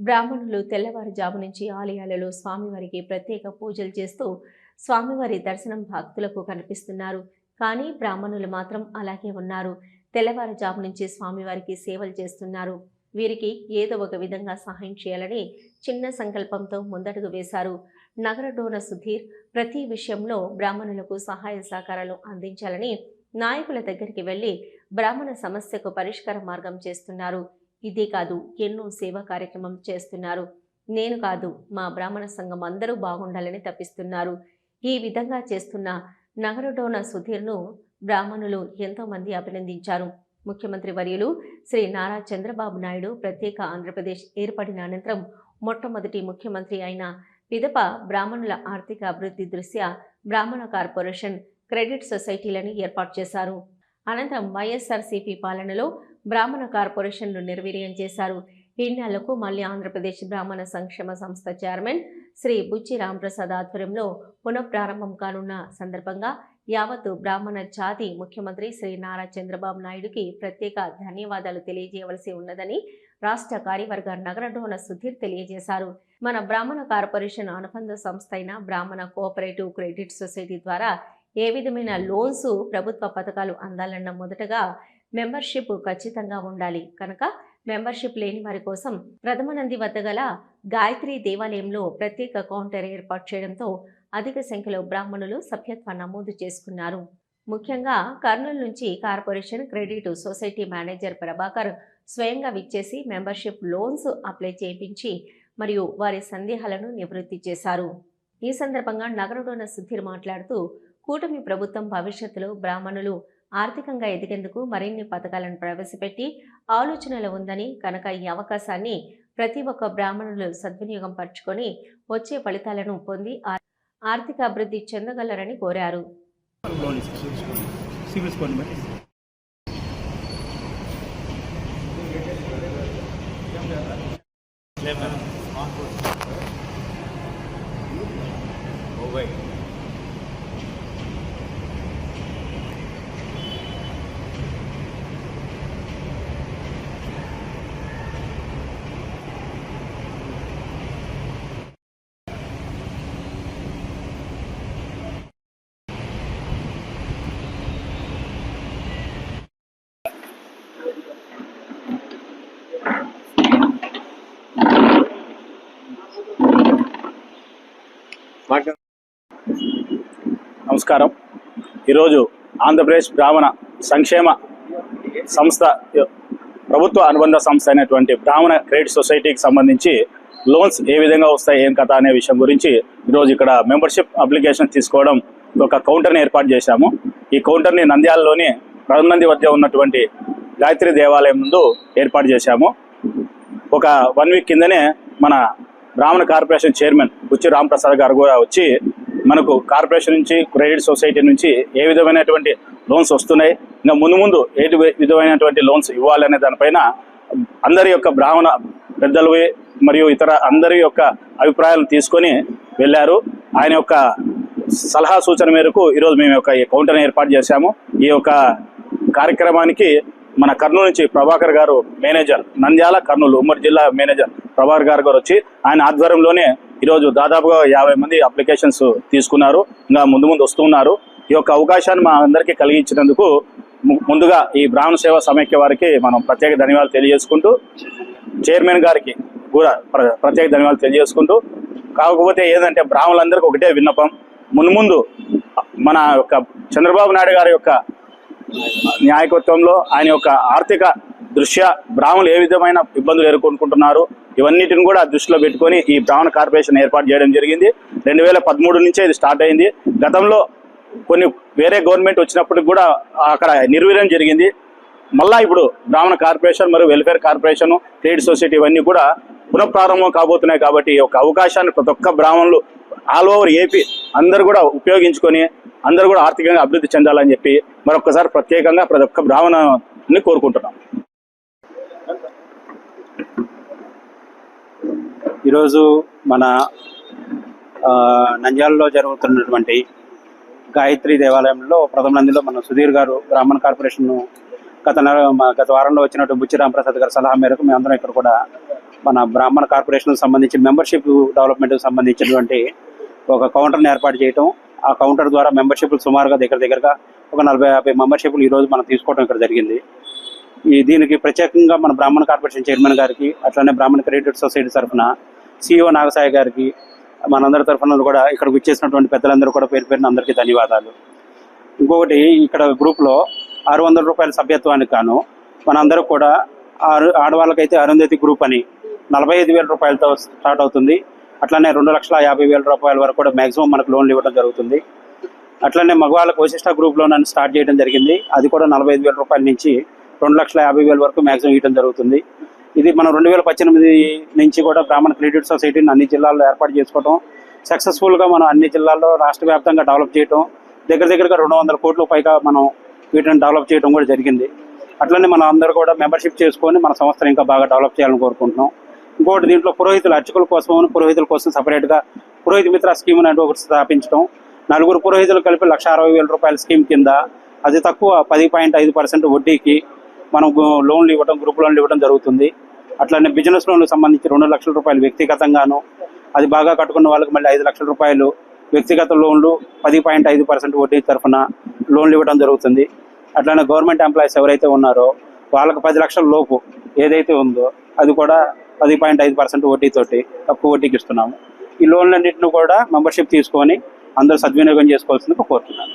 బ్రాహ్మణులు తెల్లవారుజాము నుంచి ఆలయాలలో స్వామివారికి ప్రత్యేక పూజలు చేస్తూ స్వామివారి దర్శనం భక్తులకు కనిపిస్తున్నారు. కానీ బ్రాహ్మణులు మాత్రం అలాగే ఉన్నారు. తెల్లవారుజాము నుంచి స్వామివారికి సేవలు చేస్తున్నారు. వీరికి ఏదో ఒక విధంగా సహాయం చేయాలని చిన్న సంకల్పంతో ముందడుగు వేశారు. నగర డోన సుధీర్ ప్రతి విషయంలో బ్రాహ్మణులకు సహాయ సహకారాలు అందించాలని నాయకుల దగ్గరికి వెళ్ళి బ్రాహ్మణ సమస్యకు పరిష్కార మార్గం చేస్తున్నారు. ఇదే కాదు ఎన్నో సేవా కార్యక్రమం చేస్తున్నారు. నేను కాదు మా బ్రాహ్మణ సంఘం అందరూ బాగుండాలని తప్పిస్తున్నారు ఈ విధంగా చేస్తున్న నగరడోన సుధీర్ను బ్రాహ్మణులు ఎంతోమంది అభినందించారు. ముఖ్యమంత్రి వర్యులు శ్రీ నారా చంద్రబాబు నాయుడు ప్రత్యేక ఆంధ్రప్రదేశ్ ఏర్పడిన అనంతరం మొట్టమొదటి ముఖ్యమంత్రి అయిన పిదప బ్రాహ్మణుల ఆర్థిక అభివృద్ధి దృష్ట్యా బ్రాహ్మణ కార్పొరేషన్ క్రెడిట్ సొసైటీలను ఏర్పాటు చేశారు. అనంతరం వైఎస్ఆర్సీపీ పాలనలో బ్రాహ్మణ కార్పొరేషన్ను నిర్వీర్యం చేశారు. ఇన్నాళ్ళకు మళ్ళీ ఆంధ్రప్రదేశ్ బ్రాహ్మణ సంక్షేమ సంస్థ చైర్మన్ శ్రీ బుచ్చి రాంప్రసాద్ ఆధ్వర్యంలో పునఃప్రారంభం కానున్న సందర్భంగా యావత్తు బ్రాహ్మణ జాతి ముఖ్యమంత్రి శ్రీ నారా చంద్రబాబు నాయుడుకి ప్రత్యేక ధన్యవాదాలు తెలియజేయవలసి ఉన్నదని రాష్ట్ర కార్యవర్గ నగరడోన సుధీర్ తెలియజేశారు. మన బ్రాహ్మణ కార్పొరేషన్ అనుబంధ సంస్థ అయిన బ్రాహ్మణ కోఆపరేటివ్ క్రెడిట్ సొసైటీ ద్వారా ఏ విధమైన లోన్స్ ప్రభుత్వ పథకాలు అందాలన్న మొదటగా మెంబర్షిప్ ఖచ్చితంగా ఉండాలి. కనుక మెంబర్షిప్ లేని వారి కోసం ప్రథమ నంది వద్ద గల గాయత్రి దేవాలయంలో ప్రత్యేక కౌంటర్ ఏర్పాటు చేయడంతో అధిక సంఖ్యలో బ్రాహ్మణులు సభ్యత్వ నమోదు చేసుకున్నారు. ముఖ్యంగా కర్నూలు నుంచి corporation credit society manager Prabhakar స్వయంగా విచ్చేసి మెంబర్షిప్ లోన్స్ అప్లై చేయించి మరియు వారి సందేహాలను నివృత్తి చేశారు. ఈ సందర్భంగా నగరంలోన సుధీర్ మాట్లాడుతూ కూటమి ప్రభుత్వం భవిష్యత్తులో బ్రాహ్మణులు ఆర్థికంగా ఎదిగేందుకు మరిన్ని పథకాలను ప్రవేశపెట్టి ఆలోచనలు ఉందని కనుక ఈ అవకాశాన్ని ప్రతి ఒక్క బ్రాహ్మణులు సద్వినియోగం పరుచుకొని వచ్చే ఫలితాలను పొంది ఆర్థిక అభివృద్ధి చెందగలరని కోరారు. లోన్ నమస్కారం. ఈరోజు ఆంధ్రప్రదేశ్ బ్రాహ్మణ సంక్షేమ సంస్థ ప్రభుత్వ అనుబంధ సంస్థ అయినటువంటి బ్రాహ్మణ క్రెడిట్ సొసైటీకి సంబంధించి లోన్స్ ఏ విధంగా వస్తాయి ఏం కథ అనే విషయం గురించి ఈరోజు ఇక్కడ మెంబర్షిప్ అప్లికేషన్ తీసుకోవడం ఒక కౌంటర్ని ఏర్పాటు చేశాము. ఈ కౌంటర్ని నంద్యాలలోని ప్రధానంది వద్ద ఉన్నటువంటి గాయత్రి దేవాలయం ముందు ఏర్పాటు చేశాము. ఒక వన్ వీక్ కిందనే మన బ్రాహ్మణ కార్పొరేషన్ చైర్మన్ బుచ్చి రాంప్రసాద్ గారు కూడా వచ్చి మనకు కార్పొరేషన్ నుంచి క్రెడిట్ సొసైటీ నుంచి ఏ విధమైనటువంటి లోన్స్ వస్తున్నాయి? ఇంకా ముందు ముందు ఏ విధమైనటువంటి లోన్స్ ఇవ్వాలనే దానిపైన అందరి యొక్క బ్రాహ్మణ పెద్దలు మరియు ఇతర అందరి యొక్క అభిప్రాయాలు తీసుకొని వెళ్ళారు. ఆయన యొక్క సలహా సూచన మేరకు ఈరోజు మేము యొక్క ఈ కౌంటర్ని ఏర్పాటు చేశాము. ఈ యొక్క కార్యక్రమానికి మన కర్నూలు నుంచి ప్రభాకర్ గారు మేనేజర్ నంద్యాల కర్నూలు ఉమ్మడి జిల్లా మేనేజర్ ప్రభాకర్ గారు గారు వచ్చి ఆయన ఆధ్వర్యంలోనే ఈరోజు దాదాపుగా యాభై మంది అప్లికేషన్స్ తీసుకున్నారు. ఇంకా ముందు ముందు వస్తున్నారు ఈ యొక్క అవకాశాన్ని మా అందరికీ కలిగించినందుకు ము- ముందుగా ఈ బ్రాహ్మణ సేవ సమైక్య వారికి మనం ప్రత్యేక ధన్యవాదాలు తెలియజేసుకుంటూ చైర్మన్ గారికి కూడా ప్ర- ప్రత్యేక ధన్యవాదాలు తెలియజేసుకుంటూ కాకపోతే ఏంటంటే బ్రాహ్మణులందరికీ ఒకటే విన్నపం. మున్ముందు మన యొక్క చంద్రబాబు నాయుడు గారి యొక్క నాయకత్వంలో ఆయన యొక్క ఆర్థిక దృష్ట్యా బ్రాహ్మణులు ఏ విధమైన ఇబ్బందులు ఎదుర్కొంటున్నారు ఇవన్నిటిని కూడా దృష్టిలో పెట్టుకొని ఈ బ్రాహ్మణ కార్పొరేషన్ ఏర్పాటు చేయడం జరిగింది. రెండు వేల పదమూడు నుంచే ఇది స్టార్ట్ అయింది. గతంలో కొన్ని వేరే గవర్నమెంట్ వచ్చినప్పటికి కూడా అక్కడ నిర్వీర్యం జరిగింది. మళ్ళా ఇప్పుడు బ్రాహ్మణ కార్పొరేషన్ మరియు వెల్ఫేర్ కార్పొరేషన్ క్రెడిట్ సొసైటీ ఇవన్నీ కూడా పునఃప్రారంభం కాబోతున్నాయి కాబట్టి ఈ యొక్క అవకాశాన్ని ప్రతి ఒక్క బ్రాహ్మణులు ఆల్ ఓవర్ ఏపీ అందరూ కూడా ఉపయోగించుకొని అందరూ కూడా ఆర్థికంగా అభివృద్ధి చెందాలని చెప్పి మరొకసారి ప్రత్యేకంగా ప్రతి ఒక్క బ్రాహ్మణుని కోరుకుంటున్నాం. ఈరోజు మన నంద్యాలలో జరుగుతున్నటువంటి గాయత్రి దేవాలయంలో ప్రథమ నందిలో మన సుధీర్ గారు బ్రాహ్మణ కార్పొరేషన్ గత గత వారంలో వచ్చినట్టు బుచ్చి రామప్రసాద్ గారి సలహా మేరకు మేమందరం ఇక్కడ కూడా మన బ్రాహ్మణ కార్పొరేషన్కి సంబంధించి మెంబర్షిప్ డెవలప్మెంట్కి సంబంధించినటువంటి ఒక కౌంటర్ని ఏర్పాటు చేయటం ఆ కౌంటర్ ద్వారా మెంబర్షిప్లు సుమారుగా దగ్గర దగ్గరగా ఒక నలభై యాభై మెంబర్షిప్లు ఈరోజు మనం తీసుకోవడం ఇక్కడ జరిగింది. ఈ దీనికి ప్రత్యేకంగా మన బ్రాహ్మణ కార్పొరేషన్ చైర్మన్ గారికి అట్లనే బ్రాహ్మణ క్రెడిట్ సొసైటీ తరఫున సిఇఓ నాగసాయి గారికి మనందరి తరఫున కూడా ఇక్కడ విచ్చేసినటువంటి పెద్దలందరూ కూడా పేరు పేరున అందరికీ ధన్యవాదాలు. ఇంకొకటి ఇక్కడ గ్రూప్లో ఆరు వందల రూపాయల సభ్యత్వానికి గాను మనందరూ కూడా ఆరు ఆడవాళ్ళకైతే అరుంధతి గ్రూప్ అని నలభై ఐదు వేల రూపాయలతో స్టార్ట్ అవుతుంది. అట్లనే రెండు లక్షల యాభై వేల రూపాయల వరకు కూడా మాక్సిమం మనకు లోన్లు ఇవ్వడం జరుగుతుంది. అట్లనే మగవాళ్ళకు వశిష్ట గ్రూప్లో నన్ను స్టార్ట్ చేయడం జరిగింది. అది కూడా నలభై ఐదు వేల రూపాయల నుంచి రెండు లక్షల యాభై వేల వరకు మ్యాక్సిమం ఇవ్వడం జరుగుతుంది. ఇది మనం రెండు వేల పద్దెనిమిది నుంచి కూడా బ్రాహ్మణ క్రెడిట్ సొసైటీని అన్ని జిల్లాల్లో ఏర్పాటు చేసుకోవడం సక్సెస్ఫుల్గా మనం అన్ని జిల్లాల్లో రాష్ట్ర వ్యాప్తంగా డెవలప్ చేయడం దగ్గర దగ్గరగా రెండు వందల కోట్ల పైగా మనం వీటిని డెవలప్ చేయడం కూడా జరిగింది. అట్లనే మనం అందరూ కూడా మెంబర్షిప్ చేసుకొని మన సంస్థను ఇంకా బాగా డెవలప్ చేయాలని కోరుకుంటున్నాం. ఇంకోటి దీంట్లో పురోహితుల అర్చకుల కోసం పురోహితుల కోసం సపరేట్గా పురోహిత మిత్ర స్కీమ్ అనేది ఒకటి స్థాపించడం నలుగురు పురోహితులు కలిపి లక్ష అరవై వేల రూపాయల స్కీమ్ కింద అది తక్కువ పది పాయింట్ ఐదు పర్సెంట్ వడ్డీకి మనం లోన్లు ఇవ్వడం గ్రూప్ లోన్లు ఇవ్వడం జరుగుతుంది. అట్లనే బిజినెస్ లోన్లకు సంబంధించి రెండు లక్షల రూపాయలు వ్యక్తిగతంగాను అది బాగా కట్టుకున్న వాళ్ళకి మళ్ళీ ఐదు లక్షల రూపాయలు వ్యక్తిగత లోన్లు పది పాయింట్ ఐదు పర్సెంట్ వడ్డీ తరఫున లోన్లు ఇవ్వడం జరుగుతుంది. అట్లనే గవర్నమెంట్ ఎంప్లాయీస్ ఎవరైతే ఉన్నారో వాళ్ళకి పది లక్షల లోపు ఏదైతే ఉందో అది కూడా పది పాయింట్ ఐదు పర్సెంట్ వడ్డీతోటి తక్కువ వడ్డీకి ఇస్తున్నాము. ఈ లోన్లన్నింటిని కూడా మెంబర్షిప్ తీసుకొని అందరూ సద్వినియోగం చేసుకోవాల్సిందిగా కోరుతున్నాను.